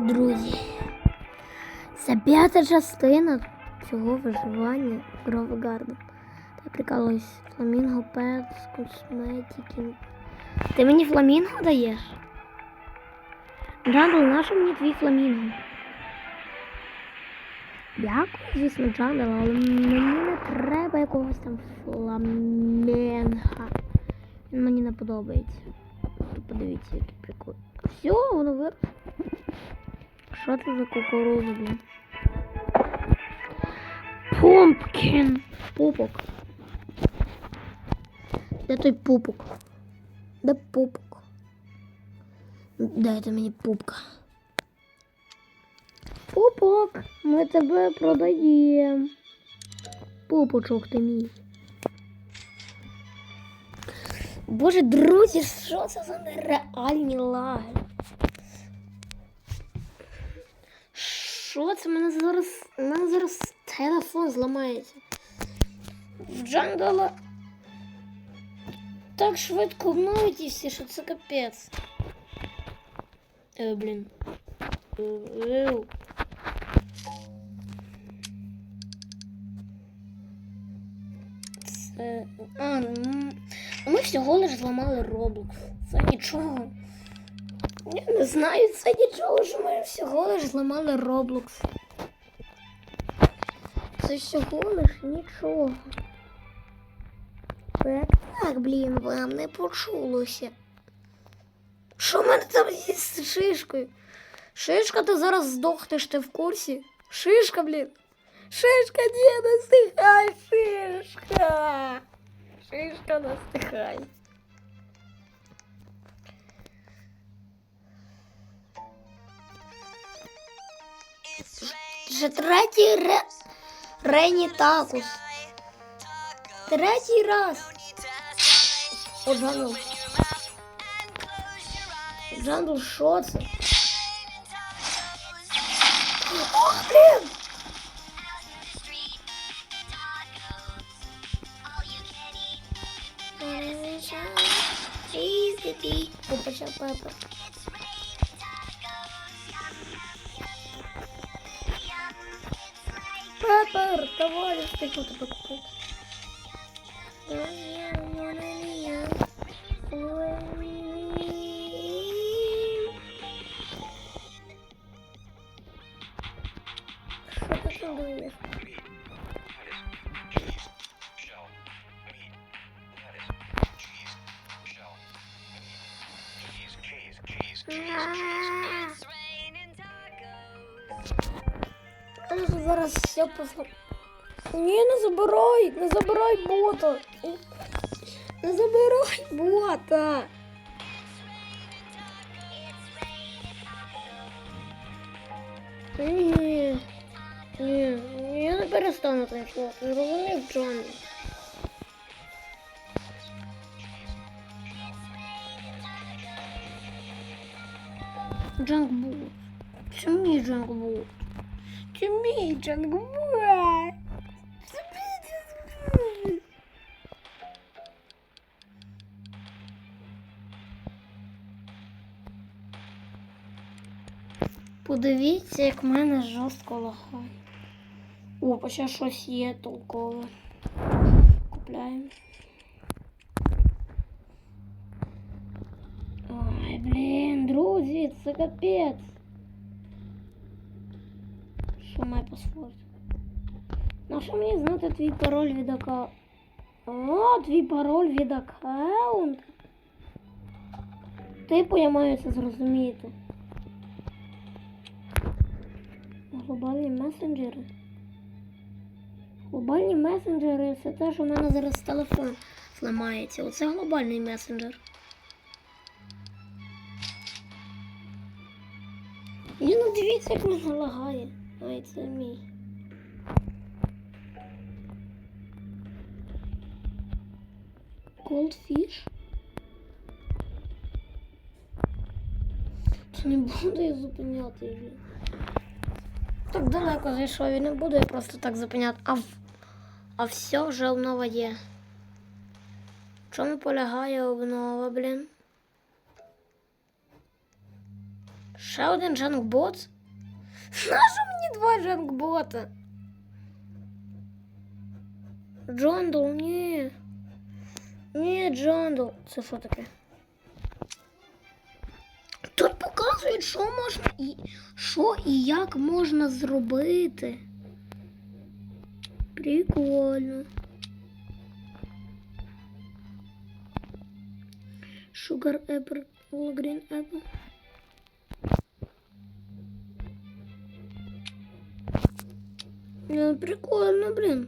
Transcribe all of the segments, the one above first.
Друзі, це п'ята частина цього виживання Grove Garden. Та прикалуюсь. Фламінго Pets, косметики. Ти мені фламінго даєш? Джандл, нащо мені твій фламінго? Дякую, звісно, Джандл, але мені не треба якогось там фламінга. Він мені не подобається. Подивіться, який прикол. Все, воно виросло. Що це за кукуруза, блін? Пумпкін. Пупок. Де той пупок? Де пупок? Дайте мені пупка. Пупок, ми тебе продаємо. Пупочок ти мій. Боже, друзі, що це за нереальні лаги? Що це? Мене зараз. Мене зараз телефон зламається. В Джандала так швидко обновить і всі, що це капець. Е, блін. Е, еу. Це. А, ну, ми всього лиш зламали Roblox. Це нічого. Я не знаю, це нічого, що ми всього лиш зламали Roblox. Це всього лиш нічого. Так, так, блін, вам не почулося. Що в мене там з шишкою? Шишка, ти зараз здохнеш, ти в курсі? Шишка, блін. Шишка, не стихай, шишка. Шишка, не Вже третій ре... Рені Такус. Третій раз. Джангл. Джангл, що це? Ох, блін! Купача Пепа. Пепер, давай, я встигну тебе купити. Що ти там думаєш? Все посла. Ні, не забирай, не забирай бота. Не забирай бота. Ні, ні, я не перестану танцювати. Розумів, Джонні. Джангбут. Це мій джангбут. Мій. Подивіться, як в мене жорстко лагає. О, почав щось є толкове. Купляємо. Ой, блін, друзі, це капець. Має паспорт? На що мені знати твій пароль від аккаунту? О, твій пароль від аккаунту. Типу я маю це зрозуміти. Глобальні месенджери. Глобальні месенджери це те, що в мене зараз телефон зламається. Оце глобальний месенджер. Ні, ну дивіться, як мене лагає. Ай, це мій. Goldfish? Та не буду я зупиняти її. Так далеко зайшов і не буду я просто так зупиняти. А, в- а все вже обнова є. В чому полягає обнова, блін? Ще один джанкбот? Мені два джанкбота? Джондл, ні. Ні, Джондл. Це що таке? Тут показують, що можна і що і як можна зробити. Прикольно. Sugar apple, green apple. Прикольно, блін.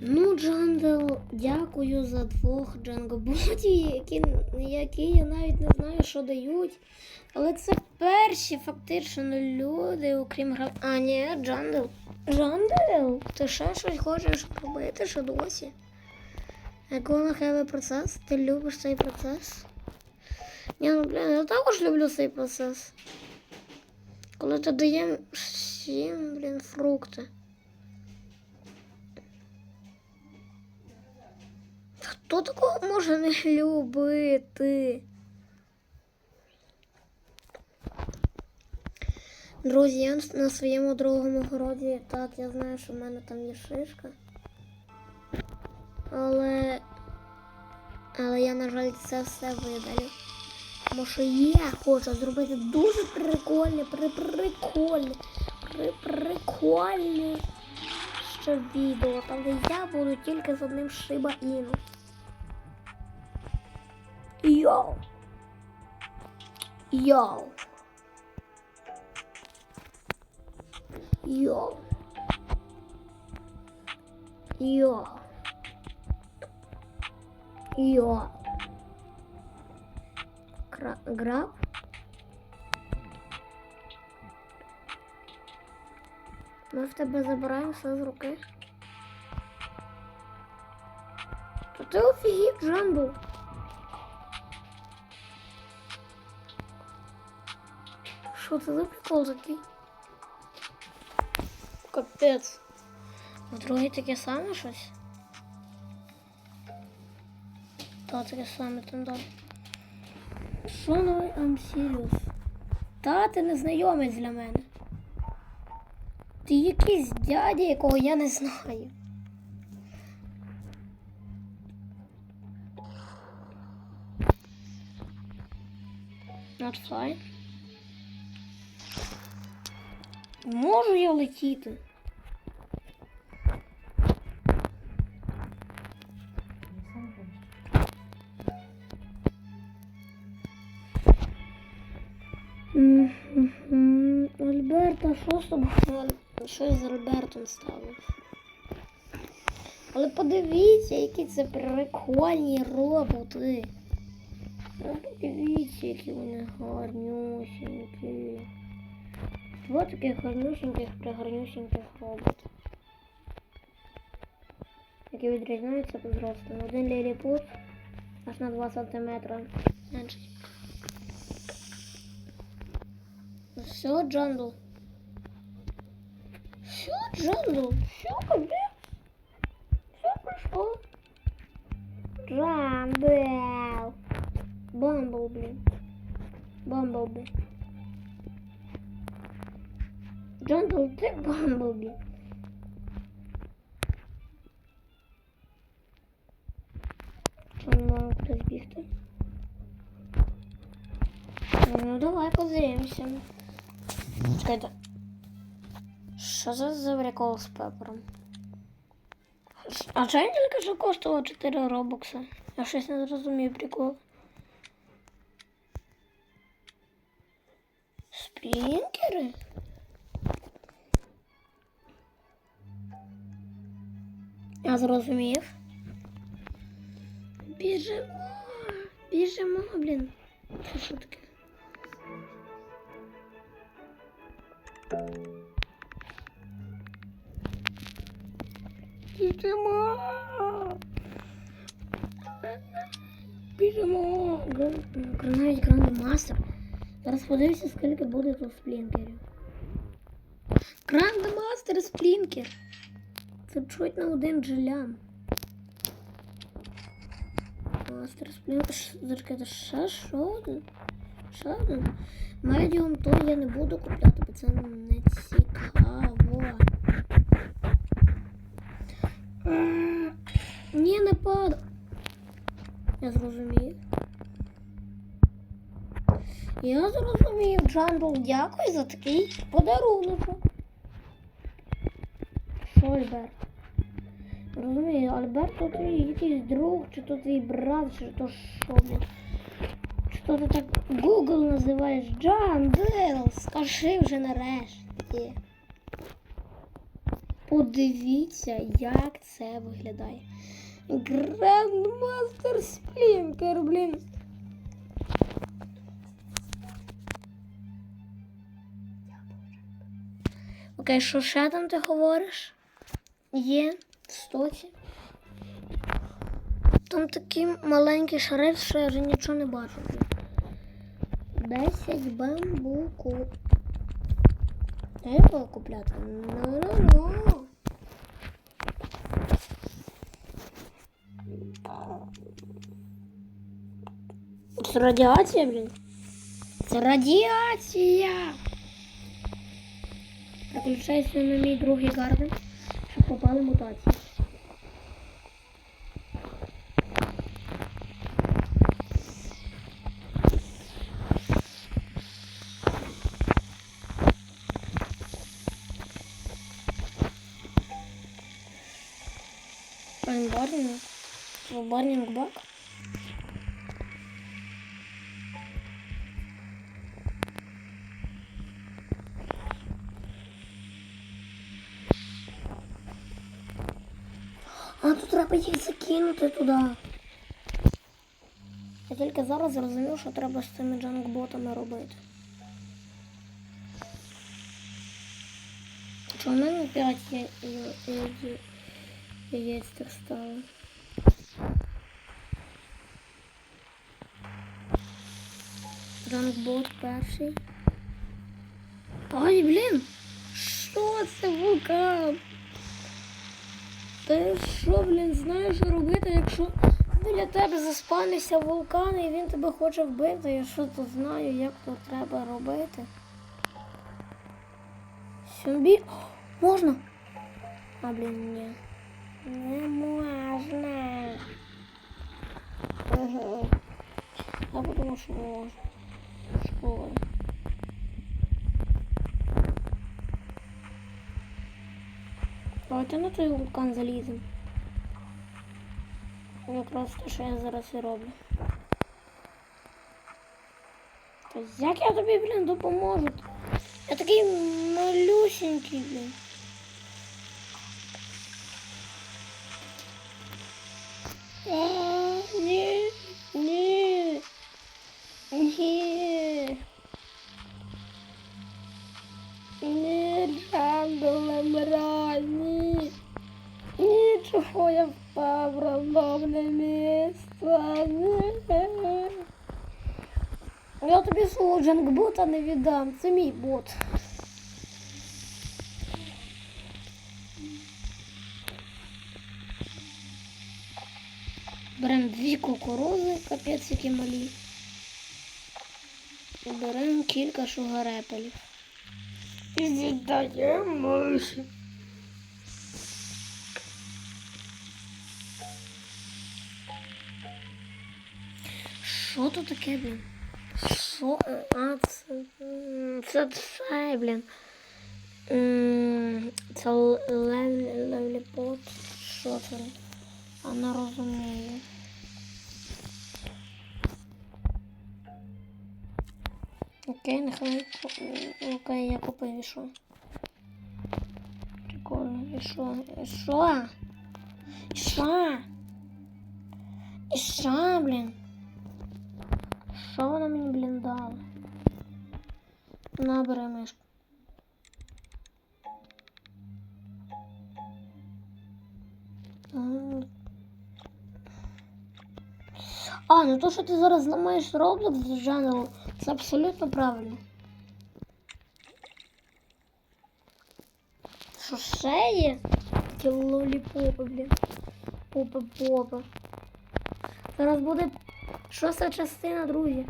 Ну, Джандел, дякую за двох джангоботів, які, які я навіть не знаю, що дають. Але це перші фактично люди, окрім гра. А, ні, Джандел. Джандел, ти ще щось хочеш робити, що досі? Якого хевий процес? Ти любиш цей процес? Ні, ну блін, я також люблю цей процес. Коли ти даєм всім, блін, фрукти. Хто такого може не любити? Друзі, я на своєму другому городі, так, я знаю, що в мене там є шишка. Але. Але я, на жаль, це все видалю. Тому що я хочу зробити дуже прикольне, приприкольне, приприкольне ще відео, там я буду тільки з одним шиба іну. Йоу. Йоу. Йоу. Йоу. Йоу. Кра- Граб. Ми в тебе забираємо все з руки. То ти офігів, Джамбу. Що це за прикол такий? Капець. В другій таке саме щось? Та таке саме там далі. Що новий I'm serious? Та ти незнайомець для мене. Ти якийсь дядя, якого я не знаю. Not fine. Можу я летіти? Альберта, що з тобою? Що я з Альбертом сталося? Але подивіться, які це прикольні роботи. Ну, подивіться, які вони гарнюсінькі. Два таких гарнюсіньких, пригарнюсіньких роботи. Які відрізняються по зросту. Один ліліпут аж на 2 сантиметри менший. Все, Джандл. Все, Джандл. Все, капец. Все прошло. Джандл. Бамблби. Бамблби. Джандл, ты Бамблби. Що не можемо кудись бігти? Ну, давай подивимося. Чекайте. Що це за прикол з пепером? Ш- А чого він тільки що коштував 4 робокса? Я щось не зрозумів прикол. Сплінкери? Я зрозумів. Біжимо. Біжимо, блін. Це що Біжимо. Біжимо. Гр- Навіть грандмастер. Зараз подивися, скільки буде тут сплінкерів. Грандмастер сплінкер. Це чуть на один джилям. Мастер сплінкер. Зачекайте, ще що один? Ще один. Медіум то я не буду купляти, бо це не цікаво. Ні, не пада. Я зрозумів. Я зрозумів, Джангл, дякую за такий подарунок. Що, Альберт? Розумію, Альберт то твій якийсь друг, чи то твій брат, чи то що, блін. Що ти так Google називаєш? Джангл, скажи вже нарешті. Подивіться, як це виглядає. Грандмастер Сплінкер, блін. Окей, що ще там ти говориш? Є в стоці. Там такий маленький шрифт, що я вже нічого не бачу. 10 бамбуку. Його купляти. Ну-ну-ну. Це радіація, блін. Це радіація. Переключайся на мій другий гарден, щоб попали мутації. Барнинг бак. А тут треба їх закинути туди. Я тільки зараз зрозумів, що треба з цими джанкботами робити. Чому в мене 5 я- я- я- яєць так стало? Джанкбот перший. Ай, блін! Що це вулкан? Ти що, блін, знаєш, що робити, якщо біля тебе заспанився вулкан і він тебе хоче вбити, я що то знаю, як то треба робити. Сюмбі. О, Можна? А, блін, ні. Не можна. Ага. Я подумав, що можна. Школа. Давайте на той вулкан заліземо. Якраз те, що я зараз і роблю. Як я тобі, блін, допоможу? Я такий малюсенький, блін. Джангбота не віддам, це мій бот. Беремо дві кукурузи, капець які малі. Беремо кілька шугарепелів. І з'їдаємося. Що тут таке, блін? Що? А, це, це це, блін. Це левлі. Що це? А не розумію. Окей, нехай. Окей, я купив і що? Прикольно, і що? І що? І що? І що, блін? Що вона мені, блін, дала? Набери мишку. М. А, ну то, що ти зараз зламаєш Roblox з жанру, це абсолютно правильно. Що ще є? Такі лоліпопи, блін. Попи-попи. Зараз буде шоста частина, друзі.